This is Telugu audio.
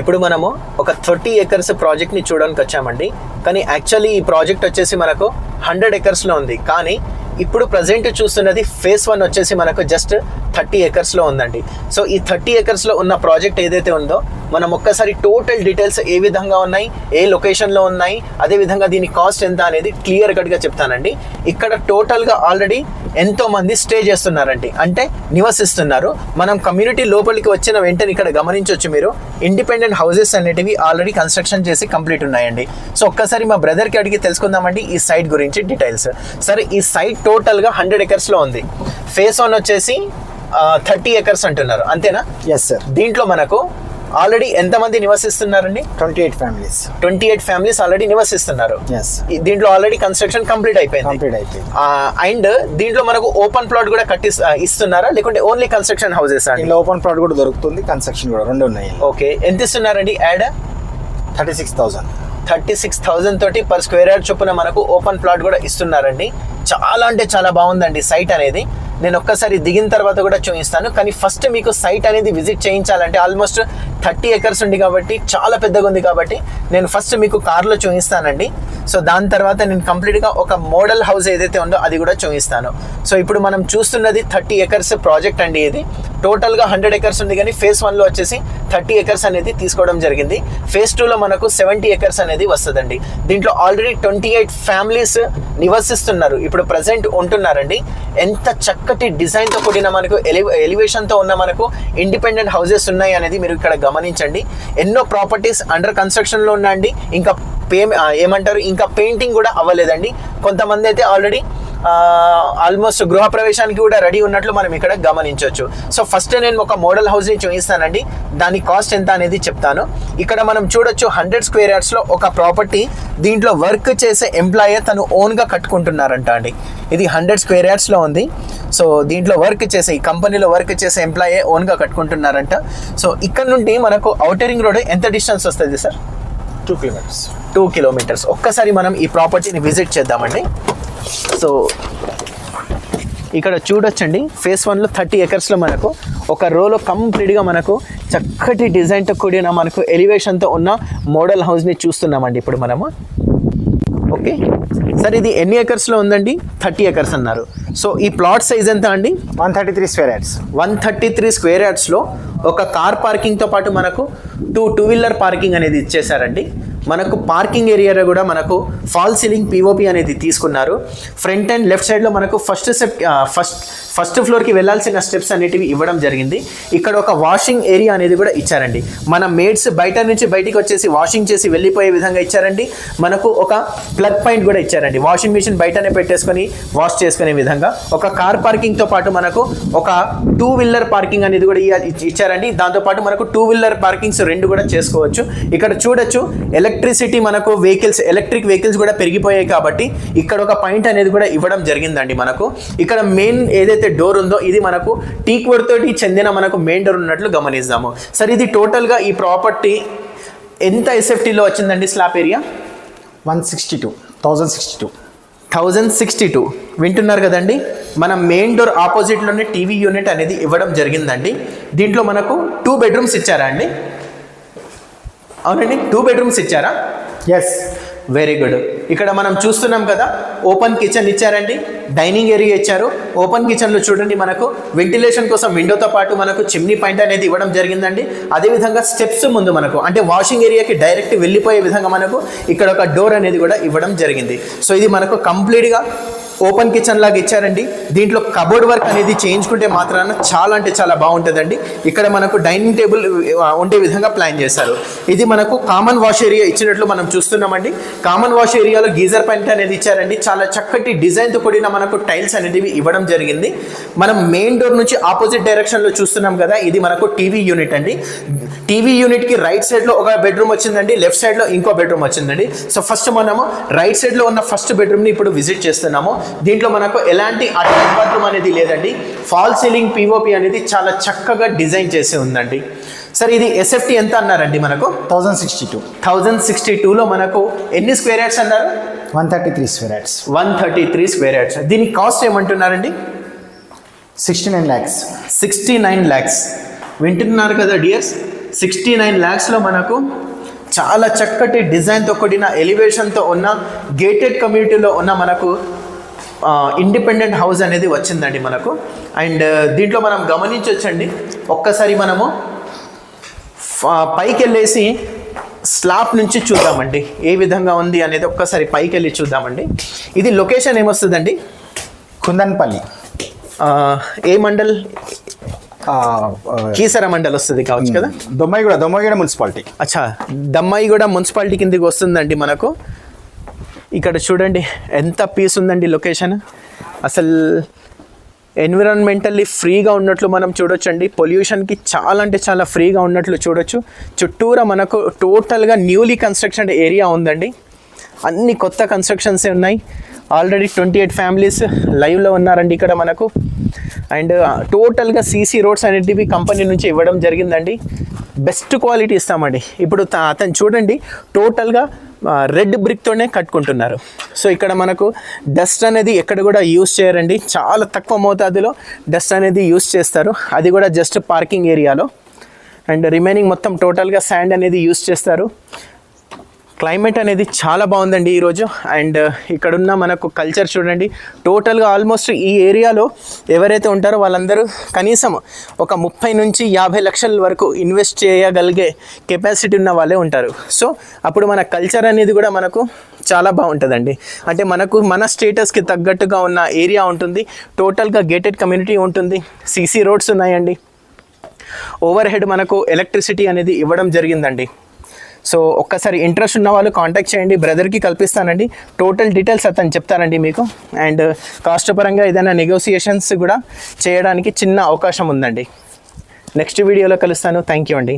ఇప్పుడు మనము ఒక థర్టీ ఎకర్స్ ప్రాజెక్ట్ని చూడడానికి వచ్చామండి. కానీ యాక్చువల్లీ ఈ ప్రాజెక్ట్ వచ్చేసి మనకు హండ్రెడ్ ఎకర్స్లో ఉంది. కానీ ఇప్పుడు ప్రజెంట్ చూస్తున్నది ఫేస్ వన్ వచ్చేసి మనకు జస్ట్ థర్టీ ఎకర్స్లో ఉందండి. సో ఈ థర్టీ ఎకర్స్లో ఉన్న ప్రాజెక్ట్ ఏదైతే ఉందో మనం ఒక్కసారి టోటల్ డీటెయిల్స్ ఏ విధంగా ఉన్నాయి ఏ లొకేషన్లో ఉన్నాయి అదేవిధంగా దీని కాస్ట్ ఎంత అనేది క్లియర్ కట్గా చెప్తానండి. ఇక్కడ టోటల్గా ఆల్రెడీ ఎంతోమంది స్టే చేస్తున్నారండి. అంటే నివసిస్తున్నారు. మనం కమ్యూనిటీ లోపలికి వచ్చిన వెంటనే ఇక్కడ గమనించవచ్చు మీరు. ఇండిపెండెంట్ హౌసెస్ అనేటివి ఆల్రెడీ కన్స్ట్రక్షన్ చేసి కంప్లీట్ ఉన్నాయండి. సో ఒక్కసారి మా బ్రదర్కి అడిగి తెలుసుకుందామండి ఈ సైట్ గురించి డీటెయిల్స్. సరే ఈ సైట్ టోటల్గా హండ్రెడ్ ఎకర్స్లో ఉంది. ఫేస్ వన్ వచ్చేసి థర్టీ ఎకర్స్ అంటున్నారు. అంతేనా? ఎస్ సార్ దీంట్లో మనకు ఆల్రెడీ ఎంతమంది నివసిస్తున్నారండి? Twenty eight families twenty eight families already నివసిస్తున్నారు దీంట్లో ఆల్రెడీ కన్స్ట్రక్షన్ కంప్లీట్ అయిపోయింది. కంప్లీట్ అయిపోయింది. అండ్ దీంట్లో మనకు ఓపెన్ ప్లాట్ కూడా కట్టి ఇస్తున్నారా? లేకుంటే ఓన్లీ కన్స్ట్రక్షన్ హౌసెస్ అండి? ఓపెన్ ప్లాట్ కూడా దొరుకుతుంది కన్స్ట్రక్షన్ కూడా రెండు ఉన్నాయి. ఓకే ఎంత ఇస్తున్నారండి? At thirty six thousand thirty six thousand తోటి పర్ స్క్వేర్ యార్డ్ చొప్పున మనకు ఓపెన్ ప్లాట్ కూడా ఇస్తున్నారండి. చాలా అంటే చాలా బాగుందండి సైట్ అనేది. నేను ఒక్కసారి దిగిన తర్వాత కూడా చూపిస్తాను. కానీ ఫస్ట్ మీకు సైట్ అనేది విజిట్ చేయించాలంటే ఆల్మోస్ట్ థర్టీ ఎకర్స్ ఉంది కాబట్టి చాలా పెద్దగా ఉంది కాబట్టి నేను ఫస్ట్ మీకు కార్లో చూపిస్తానండి. సో దాని తర్వాత నేను కంప్లీట్గా ఒక మోడల్ హౌస్ ఏదైతే ఉందో అది కూడా చూపిస్తాను. సో ఇప్పుడు మనం చూస్తున్నది థర్టీ ఎకర్స్ ప్రాజెక్ట్ అండి ఇది. టోటల్గా హండ్రెడ్ ఎకర్స్ ఉంది కానీ ఫేస్ వన్లో వచ్చేసి థర్టీ ఎకర్స్ అనేది తీసుకోవడం జరిగింది. ఫేస్ టూలో మనకు సెవెంటీ ఎకర్స్ అనేది వస్తుందండి. దీంట్లో ఆల్రెడీ ట్వంటీ ఎయిట్ ఫ్యామిలీస్ నివసిస్తున్నారు. ఇప్పుడు ప్రజెంట్ ఉంటున్నారండి. ఎంత చక్కటి డిజైన్తో కూడిన మనకు ఎలి ఎలివేషన్తో ఉన్న మనకు ఇండిపెండెంట్ హౌసెస్ ఉన్నాయి అనేది మీరు ఇక్కడ గమనించండి. ఎన్నో ప్రాపర్టీస్ అండర్ కన్స్ట్రక్షన్లో ఉన్నాయండి. ఇంకా పే ఏమంటారు? ఇంకా పెయింటింగ్ కూడా అవ్వలేదండి. కొంతమంది అయితే ఆల్రెడీ ఆల్మోస్ట్ గృహప్రవేశానికి కూడా రెడీ ఉన్నట్లు మనం ఇక్కడ గమనించవచ్చు. సో ఫస్ట్ నేను ఒక మోడల్ హౌస్ని చూపిస్తానండి. దాని కాస్ట్ ఎంత అనేది చెప్తాను. ఇక్కడ మనం చూడొచ్చు హండ్రెడ్ స్క్వేర్ యార్డ్స్లో ఒక ప్రాపర్టీ దీంట్లో వర్క్ చేసే ఎంప్లాయర్ తను ఓన్గా కట్టుకుంటున్నారంట అండి. ఇది హండ్రెడ్ స్క్వేర్ యార్డ్స్లో ఉంది. సో దీంట్లో వర్క్ చేసే ఈ కంపెనీలో వర్క్ చేసే ఎంప్లాయే ఓన్గా కట్టుకుంటున్నారంట. సో ఇక్కడ నుండి మనకు ఔటరింగ్ రోడ్ ఎంత డిస్టెన్స్ వస్తుంది sir two kilometres two kilometres ఒక్కసారి మనం ఈ ప్రాపర్టీని విజిట్ చేద్దామండి. సో ఇక్కడ చూడొచ్చండి. ఫేస్ వన్లో థర్టీ ఎకర్స్లో మనకు ఒక రోలో కంప్లీట్గా మనకు చక్కటి డిజైన్తో కూడిన మనకు ఎలివేషన్తో ఉన్న మోడల్ హౌస్ని చూస్తున్నామండి ఇప్పుడు మనము. ఓకే సార్ ఇది ఎన్ని ఎకర్స్లో ఉందండి? థర్టీ ఎకర్స్ అన్నారు. సో ఈ ప్లాట్ సైజ్ ఎంత అండి? One thirty three square yards one thirty three square యార్డ్స్లో ఒక కార్ పార్కింగ్తో పాటు మనకు టూ టూ వీలర్ పార్కింగ్ అనేది ఇచ్చేసారండి మనకు పార్కింగ్ ఏరియాలో కూడా మనకు ఫాల్ సీలింగ్ పిఓపి అనేది తీసుకున్నారు. ఫ్రంట్ అండ్ లెఫ్ట్ సైడ్లో మనకు ఫస్ట్ సెప్ ఫస్ట్ ఫస్ట్ ఫ్లోర్కి వెళ్ళాల్సిన స్టెప్స్ అనేటివి ఇవ్వడం జరిగింది. ఇక్కడ ఒక వాషింగ్ ఏరియా అనేది కూడా ఇచ్చారండి. మన మేడ్స్ బయట నుంచి బయటికి వచ్చేసి వాషింగ్ చేసి వెళ్ళిపోయే విధంగా ఇచ్చారండి. మనకు ఒక ప్లగ్ పాయింట్ కూడా ఇచ్చారండి. వాషింగ్ మిషన్ బయటనే పెట్టేసుకొని వాష్ చేసుకునే విధంగా. ఒక కార్ పార్కింగ్తో పాటు మనకు ఒక టూ వీలర్ పార్కింగ్ అనేది కూడా ఇచ్చారండి. దాంతోపాటు మనకు టూ వీలర్ పార్కింగ్స్ రెండు కూడా చేసుకోవచ్చు. ఇక్కడ చూడొచ్చు ఎలక్ట్రిసిటీ మనకు వెహికల్స్ ఎలక్ట్రిక్ వెహికల్స్ కూడా పెరిగిపోయాయి కాబట్టి ఇక్కడ ఒక పాయింట్ అనేది కూడా ఇవ్వడం జరిగిందండి మనకు. ఇక్కడ మెయిన్ ఏదైతే డోర్ ఉందో ఇది మనకు టీక్ వుడ్ తోటి చెందిన మనకు మెయిన్ డోర్ ఉన్నట్లు గమనిస్తాము. సరే ఇది టోటల్గా ఈ ప్రాపర్టీ ఎంత ఎస్ఎఫ్టీలో వచ్చిందండి slab area one sixty two thousand sixty two thousand sixty two వింటున్నారు కదండి? మన మెయిన్ డోర్ ఆపోజిట్లోనే టీవీ యూనిట్ అనేది ఇవ్వడం జరిగిందండి. దీంట్లో మనకు టూ బెడ్రూమ్స్ ఇచ్చారా అండి? అవునండి టూ బెడ్రూమ్స్ ఇచ్చారా? ఎస్ వెరీ గుడ్ ఇక్కడ మనం చూస్తున్నాం కదా ఓపెన్ కిచెన్ ఇచ్చారండి. డైనింగ్ ఏరియా ఇచ్చారు. ఓపెన్ కిచెన్లో చూడండి మనకు వెంటిలేషన్ కోసం విండోతో పాటు మనకు చిమ్నీ పాయింట్ అనేది ఇవ్వడం జరిగిందండి. అదేవిధంగా స్టెప్స్ ముందు మనకు అంటే వాషింగ్ ఏరియాకి డైరెక్ట్ వెళ్ళిపోయే విధంగా మనకు ఇక్కడ ఒక డోర్ అనేది కూడా ఇవ్వడం జరిగింది. సో ఇది మనకు కంప్లీట్గా ఓపెన్ కిచెన్ లాగా ఇచ్చారండి. దీంట్లో కబోర్డ్ వర్క్ అనేది చేయించుకుంటే మాత్రాన చాలా అంటే చాలా బాగుంటుందండి. ఇక్కడ మనకు డైనింగ్ టేబుల్ ఉండే విధంగా ప్లాన్ చేశారు. ఇది మనకు కామన్ వాష్ ఏరియా ఇచ్చినట్లు మనం చూస్తున్నామండి. కామన్ వాష్ ఏరియాలో గీజర్ పాయింట్ అనేది ఇచ్చారండి. చాలా చక్కటి డిజైన్తో కూడిన మనకు టైల్స్ అనేటివి ఇవ్వడం జరిగింది. మనం మెయిన్ డోర్ నుంచి ఆపోజిట్ డైరెక్షన్లో చూస్తున్నాం కదా ఇది మనకు టీవీ యూనిట్ అండి. టీవీ యూనిట్కి రైట్ సైడ్లో ఒక బెడ్రూమ్ వచ్చిందండి లెఫ్ట్ సైడ్లో ఇంకో బెడ్రూమ్ వచ్చిందండి. సో ఫస్ట్ మనము రైట్ సైడ్లో ఉన్న ఫస్ట్ బెడ్రూమ్ని ఇప్పుడు విజిట్ చేస్తున్నాము. దీంట్లో మనకు ఎలాంటి బాత్రూమ్ అనేది లేదండి. ఫాల్ సీలింగ్ పిఓపి అనేది చాలా చక్కగా డిజైన్ చేసి ఉందండి. సార్ ఇది ఎస్ఎఫ్టీ ఎంత అన్నారండి మనకు? Thousand sixty two. Thousand sixty టూలో మనకు ఎన్ని స్క్వేర్ యార్డ్స్ అన్నారు? One thirty three square yards one thirty three square yards. దీని cost ఏమంటున్నారండి? Sixty nine lakhs sixty nine lakhs వింటున్నారు కదా డియర్స్? సిక్స్టీ నైన్ ల్యాక్స్లో మనకు చాలా చక్కటి డిజైన్తో కూడిన ఎలివేషన్తో ఉన్న గేటెడ్ కమ్యూనిటీలో ఉన్న మనకు ఇండిపెండెంట్ హౌస్ అనేది వచ్చిందండి మనకు. అండ్ దీంట్లో మనం గమనించవచ్చండి ఒక్కసారి మనము పైకి వెళ్ళేసి స్లాబ్ నుంచి చూద్దామండి. ఏ విధంగా ఉంది అనేది ఒక్కసారి పైకి వెళ్ళి చూద్దామండి. ఇది లొకేషన్ ఏమొస్తుందండి? కుందన్పల్లి. ఏ మండల్? కీసర మండల్ వస్తుంది కావచ్చు కదా? దొమ్మాయిగూడ దొమ్మాయిగూడ మున్సిపాలిటీ. అచ్చా దమ్మాయి కూడా మున్సిపాలిటీ కిందకి వస్తుందండి మనకు. ఇక్కడ చూడండి ఎంత పీస్ ఉందండి లొకేషన్ అసలు ఎన్విరాన్మెంటల్లీ ఫ్రీగా ఉన్నట్లు మనం చూడొచ్చండి. పొల్యూషన్కి చాలా అంటే చాలా ఫ్రీగా ఉన్నట్లు చూడొచ్చు. చుట్టూరా మనకు టోటల్గా న్యూలీ కన్స్ట్రక్షన్ ఏరియా ఉందండి. అన్ని కొత్త కన్స్ట్రక్షన్సే ఉన్నాయి. ఆల్రెడీ ట్వంటీ ఎయిట్ ఫ్యామిలీస్ లైవ్లో ఉన్నారండి ఇక్కడ మనకు. అండ్ టోటల్గా సీసీ రోడ్స్ అనేటివి కంపెనీ నుంచి ఇవ్వడం జరిగిందండి. బెస్ట్ క్వాలిటీ ఇస్తామండి. ఇప్పుడు త- అతను చూడండి టోటల్గా రెడ్ బ్రిక్తోనే కట్టుకుంటున్నారు. సో ఇక్కడ మనకు డస్ట్ అనేది ఎక్కడ కూడా యూస్ చేయరండి. చాలా తక్కువ మోతాదులో డస్ట్ అనేది యూస్ చేస్తారు. అది కూడా జస్ట్ పార్కింగ్ ఏరియాలో. అండ్ రిమైనింగ్ మొత్తం టోటల్గా శాండ్ అనేది యూస్ చేస్తారు. క్లైమేట్ అనేది చాలా బాగుందండి ఈరోజు. అండ్ uh, ఇక్కడున్న మనకు కల్చర్ చూడండి. టోటల్గా ఆల్మోస్ట్ ఈ ఏరియాలో ఎవరైతే ఉంటారో వాళ్ళందరూ కనీసం ఒక ముప్పై నుంచి యాభై లక్షల వరకు ఇన్వెస్ట్ చేయగలిగే కెపాసిటీ ఉన్న వాళ్ళే ఉంటారు. సో అప్పుడు మన కల్చర్ అనేది కూడా మనకు చాలా బాగుంటుందండి. అంటే మనకు మన స్టేటస్కి తగ్గట్టుగా ఉన్న ఏరియా ఉంటుంది. టోటల్గా గేటెడ్ కమ్యూనిటీ ఉంటుంది. సీసీ రోడ్స్ ఉన్నాయండి. ఓవర్ హెడ్ మనకు ఎలక్ట్రిసిటీ అనేది ఇవ్వడం జరిగిందండి. సో ఒక్కసారి ఇంట్రెస్ట్ ఉన్న వాళ్ళు కాంటాక్ట్ చేయండి. బ్రదర్కి కల్పిస్తానండి. టోటల్ డీటెయిల్స్ అతను చెప్తారండి మీకు. అండ్ కాస్ట్ uh, పరంగా ఏదైనా నెగోసియేషన్స్ కూడా చేయడానికి చిన్న అవకాశం ఉందండి. నెక్స్ట్ వీడియోలో కలుస్తాను. థ్యాంక్ యూ అండి.